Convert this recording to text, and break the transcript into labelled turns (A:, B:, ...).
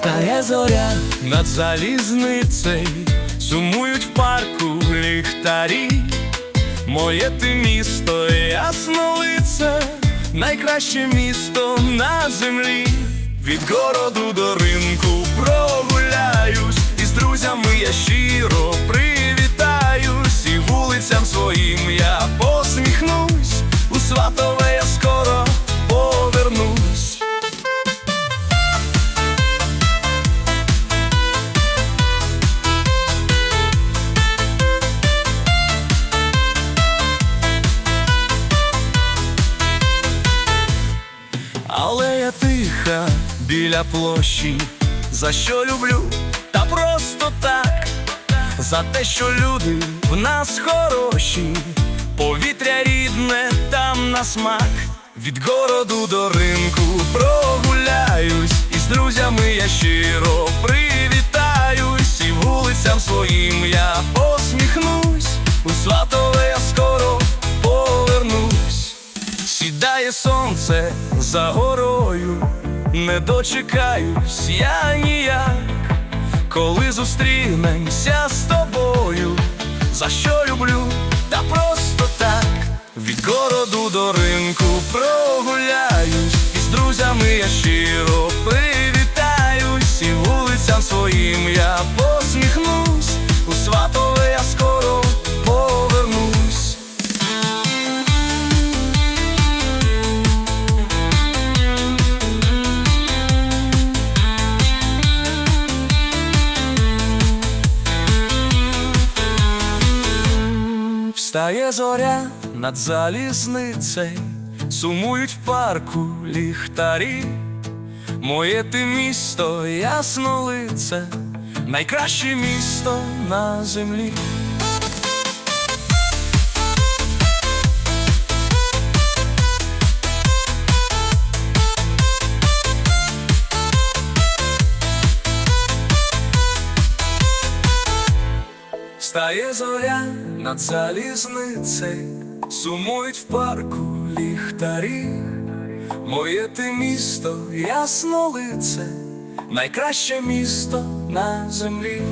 A: Встає зоря над залізницею, сумують в парку ліхтарі. Моє ти місто, ясно лице, найкраще місто на землі. Від городу до ринку прогуляюсь, і з друзями я щиро привітаюсь, біля площі, за що люблю, та просто так, за те, що люди в нас хороші, повітря рідне там на смак, від городу до ринку прогуляюсь, і з друзями я щиро привітаюсь, і вулицям своїм я посміхнусь, у сватове я скоро повернусь. Сідає сонце за горою, не дочекаюсь я ніяк, коли зустрінемся з тобою, за що люблю, та просто так, від городу до ринку прогуляюсь, і з друзями я щиро привітаюсь, і вулицям своїм я Встає зоря над залізницею, сумують в парку ліхтарі. Моє ти місто, ясно лице, найкраще місто на землі. Встає зоря над залізницею, сумують в парку ліхтарі. Моє ти місто, ясно лице, найкраще місто на землі.